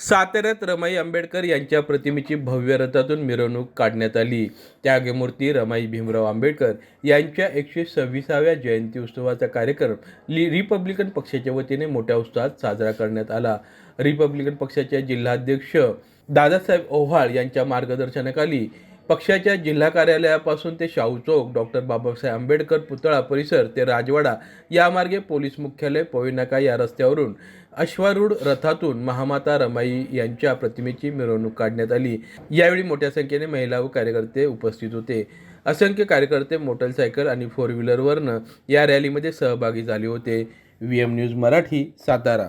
साताऱ्यात रमाई आंबेडकर यांच्या प्रतिमेची भव्य रथातून मिरवणूक काढण्यात आली. त्यागमूर्ती रमाई भीमराव आंबेडकर यांच्या एकशे सव्वीसाव्या जयंती उत्सवाचा कार्यक्रम लि रिपब्लिकन पक्षाच्या वतीने मोठ्या उत्साहात साजरा करण्यात आला. रिपब्लिकन पक्षाचे जिल्हाध्यक्ष दादासाहेब ओव्हाळ यांच्या मार्गदर्शनाखाली पक्षाच्या जिल्हा कार्यालयापासून ते शाहू चौक डॉक्टर बाबासाहेब आंबेडकर पुतळा परिसर ते राजवाडा यामार्गे पोलीस मुख्यालय पोईनाका या रस्त्यावरून अश्वारूढ रथातून महामाता रमाई यांच्या प्रतिमेची मिरवणूक काढण्यात आली. यावेळी मोठ्या संख्येने महिला व कार्यकर्ते उपस्थित होते. असंख्य कार्यकर्ते मोटरसायकल आणि फोर व्हीलरवरनं या रॅलीमध्ये सहभागी झाले होते. V M news Marathi Satara.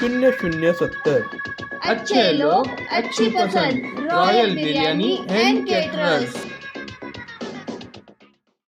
शून्य शून्य सत्तर. अच्छे लोग अच्छी पसंद रॉयल बिर्याणी अँड केटरर्स